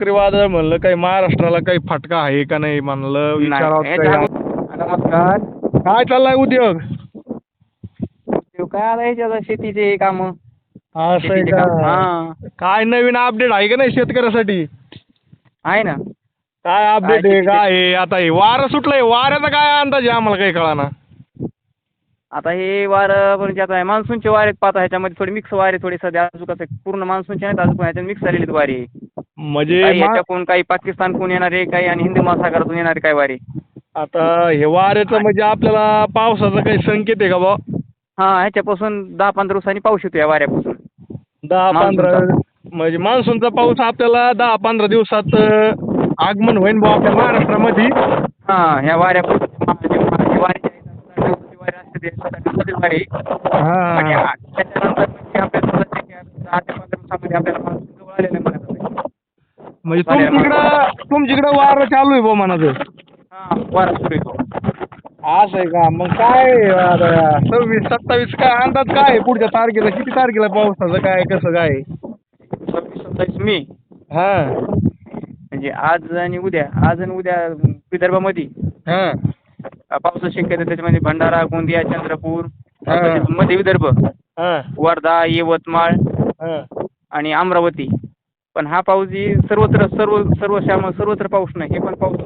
चक्रीवादळ म्हणलं काही महाराष्ट्राला काही फटका आहे का नाही म्हणलं विचारावं नाही, याच्या काही. अगोदर- नमस्कार. काय चाललाय उद्योग? तो काय आला शेतीचे काम. असं आहे शेतीचे का? हा. काय नवीन अपडेट आहे का नाही शेतकऱ्यासाठी? आहे ना. काय अपडेट आहे काय आहे? आता हे वारं सुटलंय. वाऱ्याचा काय अंदाज आहे आम्हाला काही कळाना? आता हे वार म्हणजे आता मान्सूनचे वारे पाहता ह्याच्यामध्ये थोडे मिक्स वारे थोडे सध्या अजून कसं पूर्ण मान्सूनचे नाहीत अजून ह्याच्यात मिक्स झालेले वारे. म्हणजे काही मा- याच्याकडून काही पाकिस्तानकडून येणारे काही आणि हिंद महासागरातून येणारे काही वारे? आता हे वाऱ्याचं म्हणजे आपल्याला पावसाचा काही संकेत आहे का बा हा ह्याच्यापासून दहा पंधरा दिवसांनी पाऊस येतो या वाऱ्यापासून. दहा पंधरा. म्हणजे मान्सूनचा पाऊस आपल्याला दहा पंधरा दिवसात अं, आगमन होईन बा आपल्या महाराष्ट्रामध्ये. हा ह्या वाऱ्यापासून जे वारे जे आहेत, जे वारे असतात ते सात आठ दिवसाचे वारे आणि हा त्याच्यानंतर म्हणजे आपल्याला समजा ते की दहा ते पंधरा दिवसामध्ये आपल्याला जवळ आलेलं आहे म्हणायचं. म्हणजे तुमच्याकडं तुमच्याकडं वारं चालू आहे बा म्हणाचं. हा वारा सुरू असं आहे का? मग काय आता? सव्वीस सत्तावीस काय अंदाज काय आहे पुढच्या तारखेला? किती तारखेला पावसाचं काय कसं काय? सव्वीस सत्तावीस मे. हा. म्हणजे आज आणि उद्या. आज आणि उद्या विदर्भामध्ये. हा. अ, पावसाची शक्यता. त्याच्यामध्ये भंडारा गोंदिया चंद्रपूर हा. मध्य विदर्भ हा. वर्धा यवतमाळ हा. आणि अमरावती. पण हा पाऊस जी सर्वत्र सर्व सर्व श्याम सर्वत्र पाऊस नाही हे पण पाऊस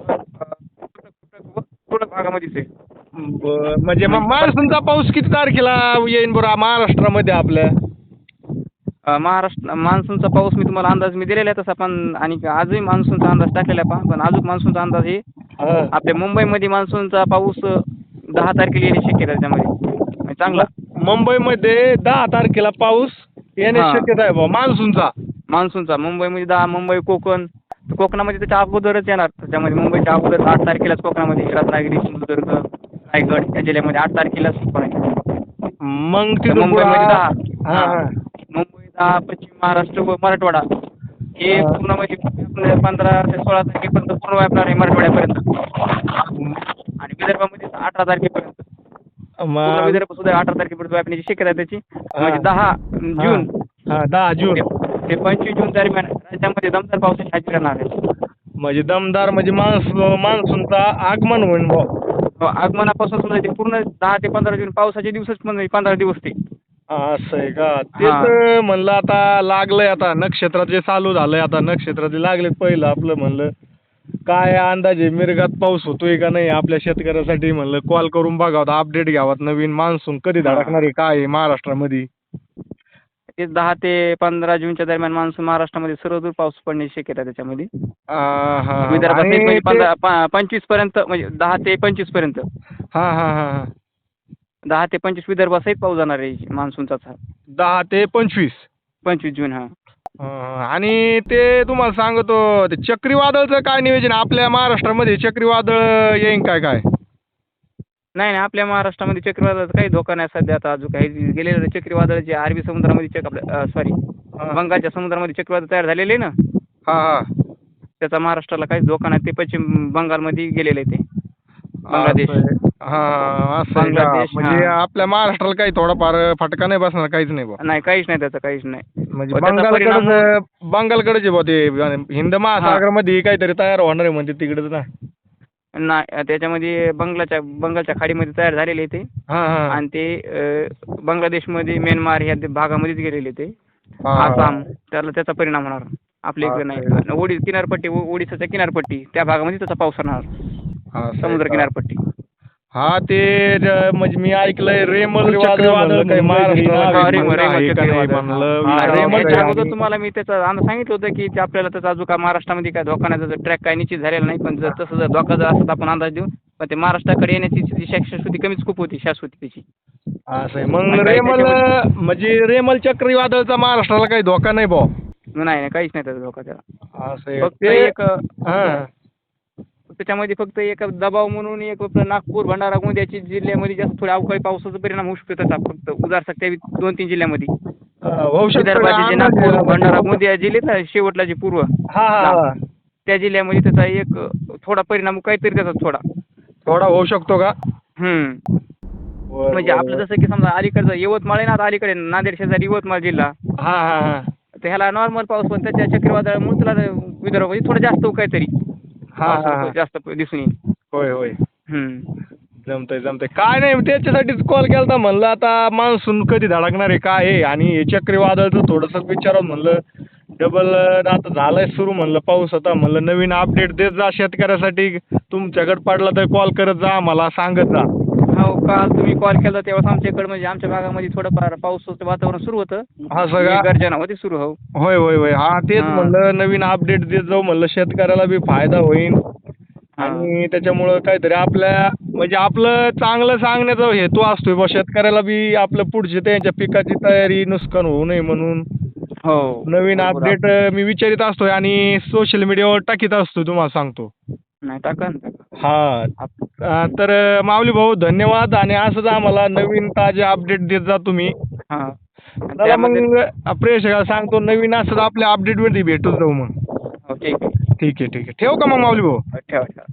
तुरळक भागामध्येच आहे बर म्हणजे मग मान्सूनचा पाऊस किती तारखेला येईन बरं महाराष्ट्रामध्ये आपल्या? अ, महाराष्ट्र मान्सूनचा पाऊस मी तुम्हाला अंदाज मी दिलेला आहे तसा पण आणि आजही मान्सूनचा अंदाज टाकलेला आहे पहा पण अजून मान्सूनचा अंदाज हे हा. आपल्या मुंबईमध्ये मान्सूनचा पाऊस अ, दहा तारखेला येण्याची शक्यता आहे त्याच्यामध्ये. म्हणजे चांगला. मुंबईमध्ये दहा तारखेला पाऊस येण्याची हा. शक्यता आहे बा मान्सूनचा. मान्सूनचा. मुंबईमध्ये दहा मुंबई कोकण. कोकणामध्ये त्याच्या अगोदरच येणार. त्याच्यामध्ये मुंबईच्या अगोदर आठ तारखेलाच कोकणामध्ये रत्नागिरी सिंधुदुर्ग रायगड या जिल्ह्यामध्ये आठ तारखेलाच पण आहे मग तिथं मुंबईमध्ये दहा. हा. मुंबई दहा पश्चिम महाराष्ट्र व मराठवाडा. हे. पूर्ण म्हणजे पंधरा ते सोळा तारखेपर्यंत पूर्ण व्यापणार आहे मराठवाड्यापर्यंत. आणि विदर्भामध्ये अठरा तारखेपर्यंत. पूर्ण विदर्भ सुद्धा अठरा तारखेपर्यंत व्यापण्याची शक्यता आहे त्याची. म्हणजे दहा जून. दहा जून. ते- पंचवीस जून दरम्यान राज्यामध्ये दमदार पावसाची हजेरी राहणार आहे. म्हणजे दमदार म्हणजे मान्स मान्सूनचा आगमन होईन बा हो, आगमनापासून ते पूर्ण दहा ते पंधरा जून पावसाचे दिवसच पण पंधरा दिवस ते. असं आहे का? तेच हा. म्हणलं आता लागलंय आता नक्षत्रात जे चालू झालंय आता नक्षत्रात लागले पहिलं आपलं म्हणलं काय अंदाज मिरगात पाऊस होतोय का नाही आपल्या शेतकऱ्यासाठी म्हणलं कॉल करून बघावं अपडेट घ्यावात नवीन मान्सून कधी. धडकणार आहे काय आहे महाराष्ट्रामध्ये? ते दहा ते पंधरा जूनच्या दरम्यान मान्सून महाराष्ट्रामध्ये सर्वदूर पाऊस पडण्याची शक्यता आहे त्याच्यामध्ये. हा. विदर्भात आणि म्हणजे पंधरा प- पर्यंत म्हणजे दहा ते पंचवीसपर्यंत. हा हा हा हा. दहा ते पंचवीस विदर्भासहित पाऊस जाणार आहे मान्सूनचाच हा. दहा ते पंचवीस? पंचवीस जून हा हा, आणि ते तुम्हाला सांगतो ते चक्रीवादळचं काय नियोजन आहे? आपल्या महाराष्ट्रामध्ये चक्रीवादळ येईन काय काय? नाही नाही आपल्या महाराष्ट्रामध्ये चक्रीवादळाचा काही धोका नाही सध्या आता अजून काही गेलेलं चक्रीवादळ जे अरबी समुद्रामध्ये चक आपल्या सॉरी बंगालच्या समुद्रामध्ये चक्रीवादळ तयार झालेले ना हा हा त्याचा महाराष्ट्राला काहीच धोका नाही ते पश्चिम बंगालमध्ये गेलेले ते बांगलादेश. असं आहे. हा असं आहे का? बांगलादेश, म्हणजे हा. आपल्या महाराष्ट्राला काही थोडाफार फटका नाही बसणार काहीच नाही नाही काहीच नाही त्याचं काहीच नाही म्हणजे व त्याचा परिणाम- बंगालकडे बंगालकडे बा ते हिंद महासागरामध्ये काहीतरी तयार होणार आहे म्हणते तिकडेच ना नाही त्याच्यामध्ये बंगलाच्या बंगालच्या खाडीमध्ये तयार झालेले ते. हा हा. आणि ते अ, बांगलादेशमध्ये म्यानमार ह्या ते भागामध्येच गेलेले ते. हा. आसाम त्याला त्याचा परिणाम होणार. आपल्या इकडे नाही. आणि ओडी किनारपट्टी ओ- ओडिसाच्या किनारपट्टी त्या भागामध्ये त्याचा पाऊस होणार समुद्र? किनारपट्टी. हा ते म्हणजे मी ऐकलंय रेमल चक्रीवादळ चक्रीवादळ काही महाराष्ट्राला हा, काही रेमल म्हणलं रेमल आहे का नाही चक्रीवादळ. म्हणलं हा, विचारावं रेमल काही. अगोदर तुम्हाला मी त्याचा अंदाज सांगितलं होतं की ते आपल्याला त्याचा अजून का महाराष्ट्रामध्ये काय धोका नाही त्याचा ट्रॅक काय निश्चित झालेला नाही पण जर तसं जर धोका जर असत आपण अंदाज देऊ. पण ते महाराष्ट्राकडे येण्याची जी शाश्वती कमीच खूप होती शाश्वती त्याची. असं आहे. मग आणि रेमल त्याच्यामध्ये- म्हणजे रेमल चक्रीवादळचा महाराष्ट्राला काही धोका नाही भाऊ नाही नाही काहीच नाही त्याचा धोका त्याला. असं आहे. फक्त ते एक हा. त्याच्यामध्ये फक्त एक दबाव म्हणून एक नागपूर भंडारा गोंदियाची जिल्ह्यामध्ये जास्त थोडे अवकाळी पावसाचा परिणाम होऊ शकतो त्याचा फक्त. उदार सत्यावीस दोन तीन जिल्ह्यामध्ये? विदर्भाचे नागपूर? भंडारा गोंदिया जिल्हे ना शेवटला जे पूर्व. त्या जिल्ह्यामध्ये त्याचा एक थोडा परिणाम काहीतरी त्याचा थोडा. थोडा होऊ शकतो का? हम्म. म्हणजे आपलं जसं की समजा अलीकडचं यवतमाळ आहे ना आता अलीकडे नांदेड शेजारी यवतमाळ जिल्हा. हा ह्याला नॉर्मल पाऊस पण त्याच्या चक्रीवादळामुळे तुला विदर्भ थोडं जास्त काहीतरी. हा हा. जास्त दिसून येईल. होय होय. जमतंय जमतंय. काय नाही त्याच्यासाठीच कॉल केलता. म्हणलं आता मान्सून कधी धडकणार आहे काय आहे? आणि हे चक्रीवादळचं थोडंसं विचारावं म्हणलं. डबल आता झालाय सुरू म्हणलं पाऊस आता. म्हणलं नवीन अपडेट देत जा शेतकऱ्यासाठी. तुमच्याकडे पडला तर कॉल करत जा मला सांगत जा. हो काल तुम्ही कॉल केला तेव्हा आमच्याकडे म्हणजे आमच्या भागामध्ये थोडंफार पावसाचं वातावरण सुरू होतं. हा सगळा गर्जना होती सुरू हो. होय होय होय. हा तेच हा. म्हणलं नवीन अपडेट देत जाऊ म्हणलं शेतकऱ्याला बी फायदा होईल. आणि त्याच्यामुळं काहीतरी आपल्या म्हणजे आपलं चांगलं सांगण्याचा हेतू असतोय बा शेतकऱ्याला बी आपलं पुढची त्यांच्या पिकाची तयारी नुकसान होऊ नये म्हणून. हो नवीन बरोबर. अपडेट मी विचारित असतोय आणि सोशल मीडियावर टाकीत असतोय तुम्हाला सांगतो. नाही टाका ना टाका. हा. आप- तर माऊली भाऊ धन्यवाद. आणि असंच आम्हाला नवीन ताजे अपडेट देत जा तुम्ही. हा. त्यामध्ये- मग प्रेक्षकाला सांगतो नवीन असंच आपल्या अपडेटवरती भेटून जाऊ मग. हो ठीक आहे. ठीक आहे ठीक आहे. ठेवू का मग माऊली भाऊ? हो, ठेवा ठेवा.